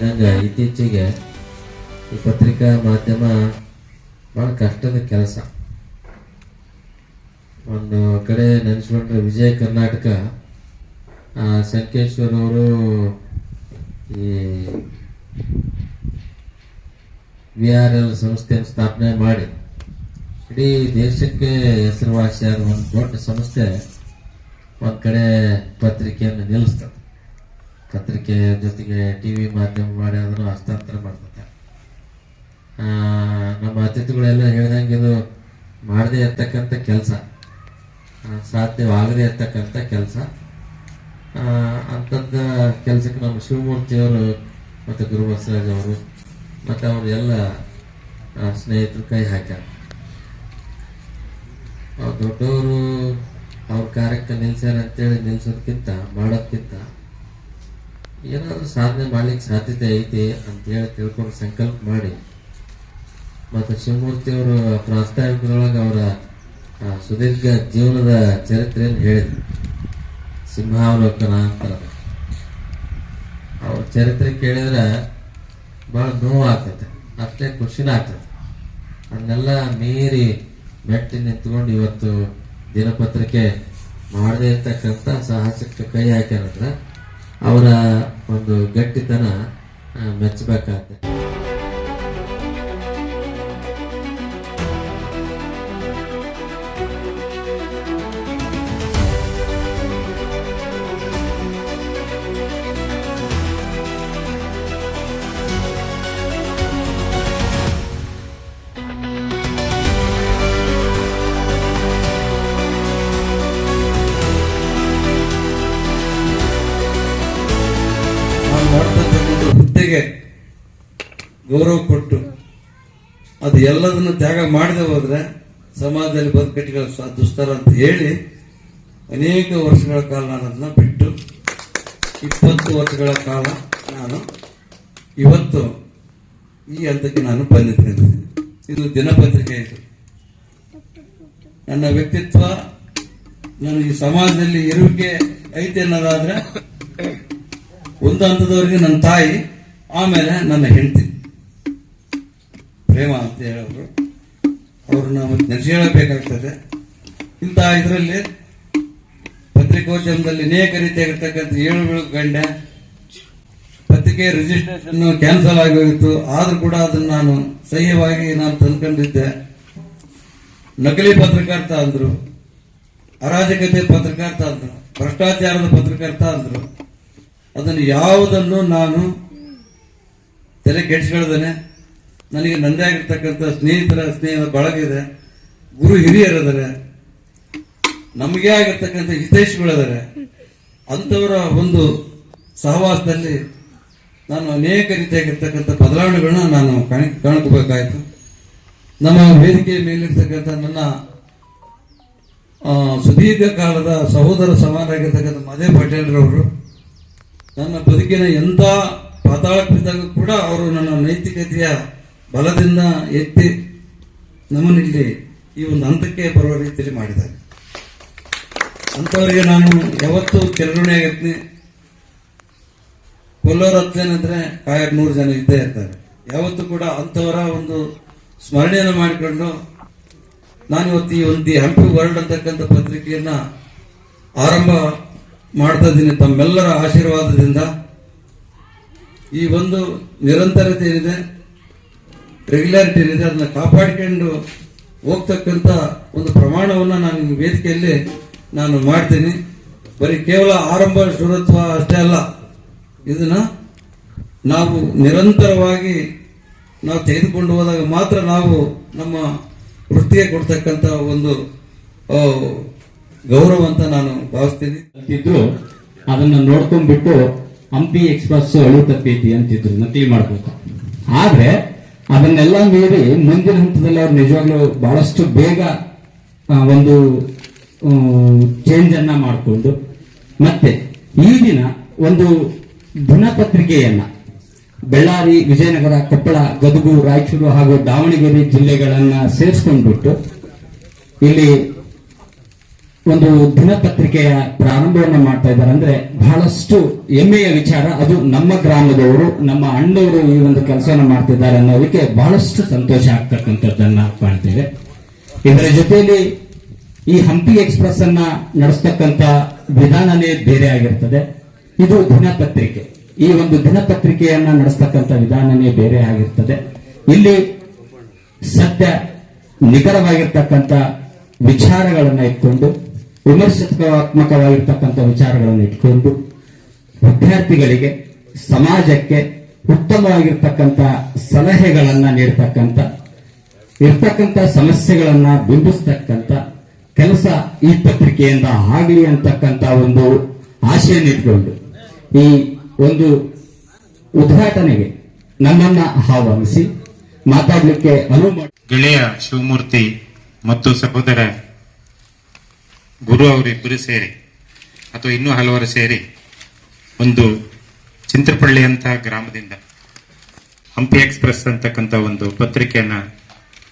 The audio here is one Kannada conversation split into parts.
ಮಾತಿನಂಗ ಇತ್ತೀಚೆಗೆ ಈ ಪತ್ರಿಕಾ ಮಾಧ್ಯಮ ಬಹಳ ಕಷ್ಟದ ಕೆಲಸ. ಒಂದು ಕಡೆ ನೆನೆಸ್ಕೊಂಡ್ರೆ ವಿಜಯ ಕರ್ನಾಟಕ ಸಂಕೇಶ್ವರ್ ಅವರು ಈ ವಿ ಆರ್ ಎಲ್ ಸಂಸ್ಥೆಯನ್ನು ಸ್ಥಾಪನೆ ಮಾಡಿ, ಇಡೀ ದೇಶಕ್ಕೆ ಹೆಸರುವಾಸಿಯಾದ ಒಂದು ದೊಡ್ಡ ಸಂಸ್ಥೆ, ಒಂದು ಕಡೆ ಪತ್ರಿಕೆಯನ್ನು ನಿಲ್ಲಿಸ್ತದೆ. ಪತ್ರಿಕೆ ಜೊತೆಗೆ ಟಿ ವಿ ಮಾಧ್ಯಮ ಮಾಡಿ ಅದನ್ನು ಹಸ್ತಾಂತರ ಮಾಡ್ತಾರೆ ನಮ್ಮ ಅತಿಥಿಗಳೆಲ್ಲ ಹೇಳ್ದಂಗೆ ಇದು ಮಾಡದೇ ಇರ್ತಕ್ಕಂಥ ಕೆಲಸ. ಸಾಧ್ಯವಾಗದೇ ಇರ್ತಕ್ಕಂಥ ಕೆಲಸ. ಅಂಥದ್ದು ಕೆಲಸಕ್ಕೆ ನಮ್ಮ ಶಿವಮೂರ್ತಿಯವರು ಮತ್ತು ಗುರು ಬಸವರಾಜ್ ಅವರು ಮತ್ತು ಅವರು ಎಲ್ಲ ಸ್ನೇಹಿತರು ಕೈ ಹಾಕ್ಯಾರ. ದೊಡ್ಡವರು ಅವ್ರ ಕಾರ್ಯಕ್ಕೆ ನಿಲ್ಸ್ಯಾರ ಅಂತೇಳಿ ನಿಲ್ಸೋದಕ್ಕಿಂತ ಮಾಡೋದಕ್ಕಿಂತ ಏನಾದರೂ ಸಾಧನೆ ಮಾಡ್ಲಿಕ್ಕೆ ಸಾಧ್ಯತೆ ಐತಿ ಅಂತೇಳಿ ತಿಳ್ಕೊಂಡು ಸಂಕಲ್ಪ ಮಾಡಿ. ಮತ್ತು ಶಿವಮೂರ್ತಿ ಅವರು ಪ್ರಾಸ್ತಾವಿಕದೊಳಗೆ ಅವರ ಸುದೀರ್ಘ ಜೀವನದ ಚರಿತ್ರೆಯನ್ನು ಹೇಳಿದ್ರು. ಸಿಂಹಾವಲೋಕನ ಅಂತಾರೆ ಅವ್ರ ಚರಿತ್ರೆ ಕೇಳಿದ್ರೆ ಭಾಳ ನೋವು ಅಷ್ಟೇ ಖುಷಿನ ಆಗ್ತದೆ. ಅದನ್ನೆಲ್ಲ ಮೀರಿ ಮೆಟ್ಟಿ ನಿಂತ್ಕೊಂಡು ಇವತ್ತು ದಿನಪತ್ರಿಕೆ ಮಾಡದೇ ಇರ್ತಕ್ಕಂಥ ಸಾಹಸಕ್ಕೆ ಕೈ ಹಾಕ್ಯಾರಂದ್ರೆ ಅವರ ಒಂದು ಗಟ್ಟಿತನ ಆ, ಎಲ್ಲದನ್ನು ತ್ಯಾಗ ಮಾಡದೆ ಹೋದ್ರೆ ಸಮಾಜದಲ್ಲಿ ಬದುಕಟ್ಟಿಗಳ ಸ- ದುಸ್ತರ ಅಂತ ಹೇಳಿ ಅನೇಕ ವರ್ಷಗಳ ಕಾಲ ನಾನು ಅದನ್ನ ಬಿಟ್ಟು ಇಪ್ಪತ್ತು ವರ್ಷಗಳ ಕಾಲ ನಾನು ಇವತ್ತು ಈ ಹಂತಕ್ಕೆ ನಾನು ಬಂದಿದ್ದೇನೆ. ಇದು ದಿನಪತ್ರಿಕೆ ಇದು. ನನ್ನ ವ್ಯಕ್ತಿತ್ವ, ನಾನು ಈ ಸಮಾಜದಲ್ಲಿ ಇರುವಿಕೆ ಐತೆ ಅನ್ನೋದಾದ್ರೆ, ಒಂದು ಹಂತದವರೆಗೆ ನನ್ನ ತಾಯಿ, ಆಮೇಲೆ ನನ್ನ ಹೆಂಡತಿ. ಅಂತ ಹೇಳೋರು ಅವ್ರನ್ನ ಮತ್ತೆ ನೆನೆಸಿ ಹೇಳಬೇಕಾಗ್ತದೆ. ಇಂಥ ಇದರಲ್ಲಿ ಪತ್ರಿಕೋದ್ಯಮದಲ್ಲಿ ಅನೇಕ ರೀತಿಯಾಗಿರ್ತಕ್ಕಂಥ ಏಳು ಗಂಡ ಪತ್ರಿಕೆ ರಿಜಿಸ್ಟ್ರೇಷನ್ ಕ್ಯಾನ್ಸಲ್ ಆಗೋಗಿತ್ತು ಆದ್ರೂ ಕೂಡ ಅದನ್ನ ನಾನು ಸಹ್ಯವಾಗಿ ನಾನು ತಂದ್ಕೊಂಡಿದ್ದೆ. ನಕಲಿ ಪತ್ರಕರ್ತ ಅಂದ್ರು, ಅರಾಜಕತೆ ಪತ್ರಕರ್ತ ಅಂದ್ರು, ಭ್ರಷ್ಟಾಚಾರದ ಪತ್ರಕರ್ತ ಅಂದ್ರು. ಅದನ್ನು ಯಾವುದನ್ನು ನಾನು ತಲೆ ಕೆಡಿಸ್ಕೊಳ್ದೇನೆ. ನನಗೆ ನಂದೇ ಆಗಿರ್ತಕ್ಕಂಥ ಸ್ನೇಹಿತರ ಸ್ನೇಹದ ಬಳಗಿದೆ ಗುರು ಹಿರಿಯರದಾರೆ ನಮಗೆ ಆಗಿರ್ತಕ್ಕಂಥ ಹಿತೈಷಿಗಳಿದ್ದಾರೆ ಅಂಥವರ ಒಂದು ಸಹವಾಸದಲ್ಲಿ ನಾನು ಅನೇಕ ರೀತಿಯಾಗಿರ್ತಕ್ಕಂಥ ಬದಲಾವಣೆಗಳನ್ನ ನಾನು ಕಾಣ್, ಕಾಣ್ಕೋಬೇಕಾಯಿತು. ನಮ್ಮ ವೇದಿಕೆಯ ಮೇಲಿರ್ತಕ್ಕಂಥ ನನ್ನ ಸುದೀರ್ಘ ಕಾಲದ ಸಹೋದರ ಸಮಾನರಾಗಿರ್ತಕ್ಕಂಥ ಮದೇ ಪಟೇಲ್ರವರು, ನನ್ನ ಬದುಕಿನ ಎಂಥ ಪಾತಾಳಕ್ಕಿದ್ದಾಗ ಕೂಡ ಅವರು ನನ್ನ ನೈತಿಕತೆಯ ಬಲದಿಂದ ಎತ್ತಿ ನಮ್ಮನ್ನಿಲ್ಲಿ ಈ ಒಂದು ಹಂತಕ್ಕೆ ಬರುವ ರೀತಿಯಲ್ಲಿ ಮಾಡಿದ್ದಾರೆ. ಅಂಥವರಿಗೆ ನಾನು ಯಾವತ್ತೂ ಕೆರಳುಣೆ ಆಗಿರ್ತೀನಿ ಕೊಲ್ಲೋರು ಹತ್ತು ಜನ ಇದ್ರೆ ಕಾಯಕ್ ನೂರು ಜನ ಇದ್ದೇ ಇರ್ತಾರೆ. ಯಾವತ್ತೂ ಕೂಡ ಅಂಥವರ ಒಂದು ಸ್ಮರಣೆಯನ್ನು ಮಾಡಿಕೊಂಡು ನಾನು ಇವತ್ತು ಈ ಒಂದು ಹಂಪಿ ವರ್ಲ್ಡ್ ಅಂತಕ್ಕಂಥ ಪತ್ರಿಕೆಯನ್ನು ಆರಂಭ ಮಾಡ್ತಾ ಇದ್ದೀನಿ. ತಮ್ಮೆಲ್ಲರ ಆಶೀರ್ವಾದದಿಂದ ಈ ಒಂದು ನಿರಂತರತೆ ಏನಿದೆ ರೆಗ್ಯುಲಾರಿಟಿ ಏನಿದೆ ಅದನ್ನ ಕಾಪಾಡಿಕೊಂಡು ಹೋಗ್ತಕ್ಕಂಥ ಒಂದು ಪ್ರಮಾಣವನ್ನ ನಾನು ವೇದಿಕೆಯಲ್ಲಿ ನಾನು ಮಾಡ್ತೀನಿ. ಬರೀ ಕೇವಲ ಆರಂಭ ಶುರತ್ವ ಅಷ್ಟೇ ಅಲ್ಲ. ಇದನ್ನ ನಾವು ನಿರಂತರವಾಗಿ ನಾವು ತೆಗೆದುಕೊಂಡು ಹೋದಾಗ ಮಾತ್ರ ನಾವು ನಮ್ಮ ವೃತ್ತಿಗೆ ಕೊಡ್ತಕ್ಕಂಥ ಒಂದು ಗೌರವ ಅಂತ ನಾನು ಭಾವಿಸ್ತೀನಿ. ಅಂತಿದ್ರು, ಅದನ್ನ ನೋಡ್ಕೊಂಡ್ಬಿಟ್ಟು ಹಂಪಿ ಎಕ್ಸ್ಪ್ರೆಸ್ ಅಳು ತಪ್ಪೈತಿ ಅಂತಿದ್ರು, ನಕಲಿ ಮಾಡ್ಬೇಕು. ಆದ್ರೆ ಅದನ್ನೆಲ್ಲ ಮೀರಿ ಮುಂದಿನ ಹಂತದಲ್ಲಿ ಅವ್ರು ನಿಜವಾಗ್ಲೂ ಬಹಳಷ್ಟು ಬೇಗ ಒಂದು ಚೇಂಜ್ ಅನ್ನ ಮಾಡಿಕೊಂಡು, ಮತ್ತೆ ಈ ದಿನ ಒಂದು ದಿನಪತ್ರಿಕೆಯನ್ನ, ಬೆಳ್ಳಾರಿ, ವಿಜಯನಗರ, ಕೊಪ್ಪಳ, ಗದಗು, ರಾಯಚೂರು ಹಾಗೂ ದಾವಣಗೆರೆ ಜಿಲ್ಲೆಗಳನ್ನ ಸೇರಿಸ್ಕೊಂಡ್ಬಿಟ್ಟು ಇಲ್ಲಿ ಒಂದು ದಿನಪತ್ರಿಕೆಯ ಪ್ರಾರಂಭವನ್ನ ಮಾಡ್ತಾ ಇದ್ದಾರೆ. ಅಂದ್ರೆ ಬಹಳಷ್ಟು ಹೆಮ್ಮೆಯ ವಿಚಾರ. ಅದು ನಮ್ಮ ಗ್ರಾಮದವರು, ನಮ್ಮ ಅಣ್ಣವರು ಈ ಒಂದು ಕೆಲಸವನ್ನು ಮಾಡ್ತಿದ್ದಾರೆ ಅನ್ನೋದಕ್ಕೆ ಬಹಳಷ್ಟು ಸಂತೋಷ ಆಗ್ತಕ್ಕಂಥದ್ದನ್ನ ಕಾಣ್ತೇವೆ. ಇದರ ಜೊತೆಯಲ್ಲಿ ಈ ಹಂಪಿ ಎಕ್ಸ್ಪ್ರೆಸ್ ಅನ್ನ ನಡೆಸ್ತಕ್ಕಂಥ ವಿಧಾನನೇ ಬೇರೆ ಆಗಿರ್ತದೆ. ಇದು ದಿನಪತ್ರಿಕೆ. ಈ ಒಂದು ದಿನಪತ್ರಿಕೆಯನ್ನ ನಡೆಸ್ತಕ್ಕಂಥ ವಿಧಾನನೇ ಬೇರೆ ಆಗಿರ್ತದೆ. ಇಲ್ಲಿ ಸತ್ಯ ನಿಖರವಾಗಿರ್ತಕ್ಕಂಥ ವಿಚಾರಗಳನ್ನ ಇಟ್ಕೊಂಡು ವಿಮರ್ಶಾತ್ಮಕವಾಗಿರ್ತಕ್ಕಂಥ ವಿಚಾರಗಳನ್ನು ಇಟ್ಕೊಂಡು ವಿದ್ಯಾರ್ಥಿಗಳಿಗೆ ಸಮಾಜಕ್ಕೆ ಉತ್ತಮವಾಗಿರ್ತಕ್ಕಂಥ ಸಲಹೆಗಳನ್ನ ನೀಡ್ತಕ್ಕಂಥ, ಇರ್ತಕ್ಕಂಥ ಸಮಸ್ಯೆಗಳನ್ನ ಬಿಂಬಿಸ್ತಕ್ಕಂಥ ಕೆಲಸ ಈ ಪತ್ರಿಕೆಯಿಂದ ಆಗಲಿ ಅಂತಕ್ಕಂಥ ಒಂದು ಆಶೆಯನ್ನು ಇಟ್ಕೊಂಡು ಈ ಒಂದು ಉದ್ಘಾಟನೆಗೆ ನಮ್ಮನ್ನ ಆಹ್ವಾನಿಸಿ ಮಾತಾಡಲಿಕ್ಕೆ ಅನುಮತಿ ಗೆಳೆಯ ಶಿವಮೂರ್ತಿ ಮತ್ತು ಸಹೋದರ ಗುರು ಅವರಿಬ್ಬರು ಸೇರಿ, ಅಥವಾ ಇನ್ನೂ ಹಲವರು ಸೇರಿ, ಒಂದು ಚಿಂತ್ರಪಳ್ಳಿ ಅಂತ ಗ್ರಾಮದಿಂದ ಹಂಪಿ ಎಕ್ಸ್ಪ್ರೆಸ್ ಅಂತಕ್ಕಂಥ ಒಂದು ಪತ್ರಿಕೆಯನ್ನು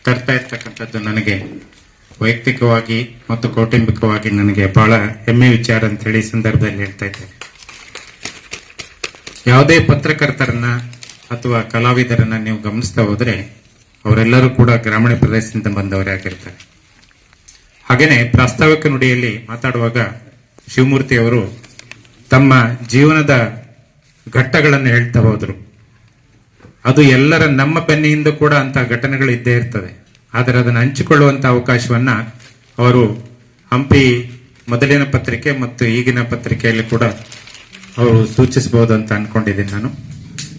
ತರ್ತಾ ಇರ್ತಕ್ಕಂಥದ್ದು ನನಗೆ ವೈಯಕ್ತಿಕವಾಗಿ ಮತ್ತು ಕೌಟುಂಬಿಕವಾಗಿ ನನಗೆ ಬಹಳ ಹೆಮ್ಮೆ ವಿಚಾರ ಅಂತ ಹೇಳಿ ಸಂದರ್ಭದಲ್ಲಿ ಹೇಳ್ತಾ ಇದ್ದೇನೆ ಯಾವುದೇ ಪತ್ರಕರ್ತರನ್ನ ಅಥವಾ ಕಲಾವಿದರನ್ನ ನೀವು ಗಮನಿಸ್ತಾ ಹೋದ್ರೆ ಅವರೆಲ್ಲರೂ ಕೂಡ ಗ್ರಾಮೀಣ ಪ್ರದೇಶದಿಂದ ಬಂದವರೇ ಆಗಿರ್ತಾರೆ. ಹಾಗೇನೆ ಪ್ರಾಸ್ತಾವಿಕ ನುಡಿಯಲ್ಲಿ ಮಾತಾಡುವಾಗ ಶಿವಮೂರ್ತಿ ಅವರು ತಮ್ಮ ಜೀವನದ ಘಟ್ಟಗಳನ್ನು ಹೇಳ್ತಾ ಹೋದರು. ಅದು ಎಲ್ಲರ ನಮ್ಮ ಬೆನ್ನಿಯಿಂದ ಕೂಡ ಅಂತ ಘಟನೆಗಳು ಇದ್ದೇ ಇರ್ತದೆ. ಆದರೆ ಅದನ್ನು ಹಂಚಿಕೊಳ್ಳುವಂತ ಅವಕಾಶವನ್ನ ಅವರು ಹಂಪಿ ಮೊದಲಿನ ಪತ್ರಿಕೆ ಮತ್ತು ಈಗಿನ ಪತ್ರಿಕೆಯಲ್ಲಿ ಕೂಡ ಅವರು ಸೂಚಿಸಬಹುದು ಅಂತ ಅನ್ಕೊಂಡಿದ್ದೀನಿ ನಾನು.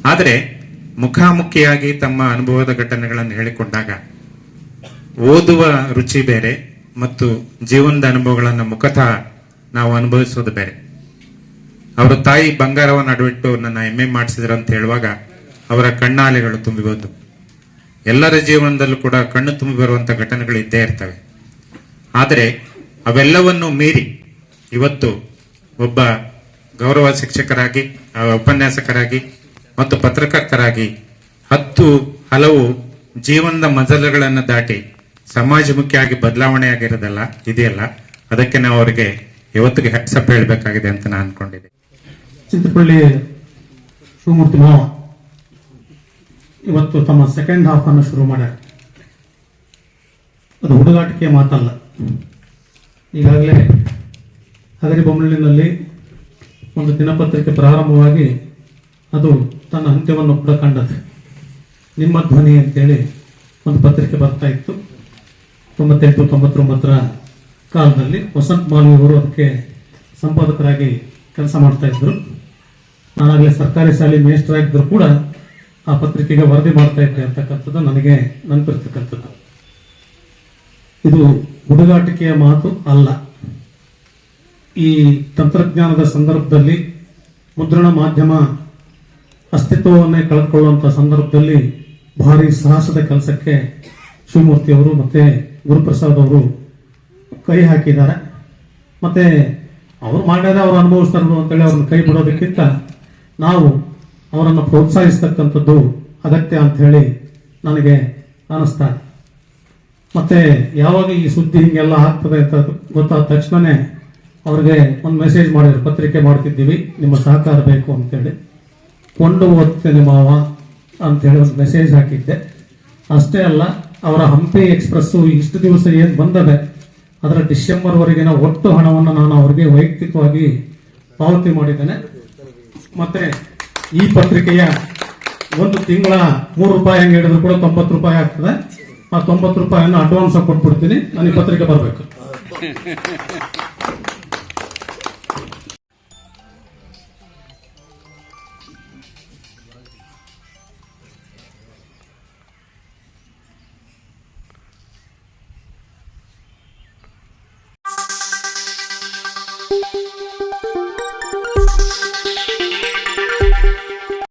ಆದರೆ ಮುಖಾಮುಖಿಯಾಗಿ ತಮ್ಮ ಅನುಭವದ ಘಟನೆಗಳನ್ನು ಹೇಳಿಕೊಂಡಾಗ ಓದುವ ರುಚಿ ಬೇರೆ ಮತ್ತು ಜೀವನದ ಅನುಭವಗಳನ್ನು ಮುಖತಃ ನಾವು ಅನುಭವಿಸೋದು ಬೇರೆ. ಅವರ ತಾಯಿ ಬಂಗಾರವನ್ನು ಅಡವಿಟ್ಟು ನನ್ನ ಎಮ್ಮೆ ಮಾಡಿಸಿದ್ರು ಅಂತ ಹೇಳುವಾಗ ಅವರ ಕಣ್ಣಾಲೆಗಳು ತುಂಬಿ ಬಂದು. ಎಲ್ಲರ ಜೀವನದಲ್ಲೂ ಕೂಡ ಕಣ್ಣು ತುಂಬಿ ಬರುವಂತ ಘಟನೆಗಳು ಇದ್ದೇ ಇರ್ತವೆ. ಆದರೆ ಅವೆಲ್ಲವನ್ನು ಮೀರಿ ಇವತ್ತು ಒಬ್ಬ ಗೌರವ ಶಿಕ್ಷಕರಾಗಿ ಉಪನ್ಯಾಸಕರಾಗಿ ಮತ್ತು ಪತ್ರಕರ್ತರಾಗಿ ಹತ್ತು ಹಲವು ಜೀವನದ ಮಜಲುಗಳನ್ನು ದಾಟಿ ಸಮಾಜಮುಖಿಯಾಗಿ ಬದಲಾವಣೆ ಆಗಿರೋದಲ್ಲ, ಇದೆಯಲ್ಲ, ಅದಕ್ಕೆ ನಾವು ಅವರಿಗೆ ಇವತ್ತಿಗೆ ಹೆಡ್ಸಪ್ ಹೇಳಬೇಕಾಗಿದೆ ಅಂತ ನಾನು ಅನ್ಕೊಂಡಿದ್ದೆ ಚಿತ್ರಪಳ್ಳಿ ಶಿವಮೂರ್ತಿ ಮಾವ ಇವತ್ತು ತಮ್ಮ ಸೆಕೆಂಡ್ ಹಾಫ್ ಅನ್ನು ಶುರು ಮಾಡ್ಯಾರ. ಅದು ಹುಡುಗಾಟಿಕೆ ಮಾತಲ್ಲ. ಈಗಾಗಲೇ ಹಗರಿಬೊಮ್ಮಲಿನಲ್ಲಿ ಒಂದು ದಿನಪತ್ರಿಕೆ ಪ್ರಾರಂಭವಾಗಿ ಅದು ತನ್ನ ಅಂತ್ಯವನ್ನು ಕೂಡ ಕಂಡದೆ ನಿಮ್ಮ ಧ್ವನಿ ಅಂತೇಳಿ ಒಂದು ಪತ್ರಿಕೆ ಬರ್ತಾ ಇತ್ತು. ತೊಂಬತ್ತೆಂಟು, ತೊಂಬತ್ತೊಂಬತ್ತರ ಕಾಲದಲ್ಲಿ ವಸಂತ್ ಮಾಲ್ವಿ ಅವರು ಅದಕ್ಕೆ ಸಂಪಾದಕರಾಗಿ ಕೆಲಸ ಮಾಡ್ತಾ ಇದ್ರು ನಾನಾಗಲೇ ಸರ್ಕಾರಿ ಶಾಲೆ ಮೇಸ್ಟರ್ ಆಗಿದ್ರು ಕೂಡ ಆ ಪತ್ರಿಕೆಗೆ ವರದಿ ಮಾಡ್ತಾ ಇದ್ದೆ ಅಂತಕ್ಕಂಥದ್ದು ನನಗೆ ನೆನಪಿರ್ತಕ್ಕಂಥದ್ದು. ಇದು ಹುಡುಗಾಟಿಕೆಯ ಮಾತು ಅಲ್ಲ. ಈ ತಂತ್ರಜ್ಞಾನದ ಸಂದರ್ಭದಲ್ಲಿ ಮುದ್ರಣ ಮಾಧ್ಯಮ ಅಸ್ತಿತ್ವವನ್ನೇ ಕಳೆದುಕೊಳ್ಳುವಂಥ ಸಂದರ್ಭದಲ್ಲಿ ಭಾರಿ ಸಾಹಸದ ಕೆಲಸಕ್ಕೆ ಶಿವಮೂರ್ತಿಯವರು ಮತ್ತೆ ಗುರುಪ್ರಸಾದ್ ಅವರು ಕೈ ಹಾಕಿದ್ದಾರೆ. ಮತ್ತೆ ಅವ್ರು ಮಾಡ್ಯಾರ ಅವ್ರು ಅನುಭವಿಸ್ತಾರೋ ಅಂತೇಳಿ ಅವ್ರನ್ನ ಕೈ ಬಿಡೋದಕ್ಕಿಂತ ನಾವು ಅವರನ್ನು ಪ್ರೋತ್ಸಾಹಿಸ್ತಕ್ಕಂಥದ್ದು ಅಗತ್ಯ ಅಂತ ಹೇಳಿ ನನಗೆ ಅನಿಸ್ತಾ. ಮತ್ತೆ ಯಾವಾಗ ಈ ಸುದ್ದಿ ಹಿಂಗೆಲ್ಲ ಆಗ್ತದೆ ಅಂತ ಗೊತ್ತಾದ ತಕ್ಷಣನೇ ಅವ್ರಿಗೆ ಒಂದು ಮೆಸೇಜ್ ಮಾಡಿದ್ರು, ಪತ್ರಿಕೆ ಮಾಡ್ತಿದ್ದೀವಿ, ನಿಮ್ಮ ಸಹಕಾರ ಬೇಕು ಅಂತೇಳಿ ಕೊಂಡು ಓದ್ತೇನೆ ಮಾವ ಅಂತೇಳಿ ಒಂದು ಮೆಸೇಜ್ ಹಾಕಿದ್ದೆ. ಅಷ್ಟೇ ಅಲ್ಲ ಅವರ ಹಂಪಿ ಎಕ್ಸ್ಪ್ರೆಸ್ ಇಷ್ಟು ದಿವಸ ಏನು ಬಂದದೆ, ಅದರ ಡಿಸೆಂಬರ್ ವರೆಗಿನ ಒಟ್ಟು ಹಣವನ್ನು ನಾನು ಅವರಿಗೆ ವೈಯಕ್ತಿಕವಾಗಿ ಪಾವತಿ ಮಾಡಿದ್ದೇನೆ. ಮತ್ತೆ ಈ ಪತ್ರಿಕೆಯ ಒಂದು ತಿಂಗಳ ಮೂರು ರೂಪಾಯಿ ಹೆಂಗೆ ಹಿಡಿದ್ರು ಕೂಡ ತೊಂಬತ್ತು ರೂಪಾಯಿ ಆಗ್ತದೆ. ಆ ತೊಂಬತ್ತು ರೂಪಾಯಿಯನ್ನು ಅಡ್ವಾನ್ಸ್ ಕೊಟ್ಬಿಡ್ತೀನಿ. ನನಗೆ ಪತ್ರಿಕೆ ಬರಬೇಕು.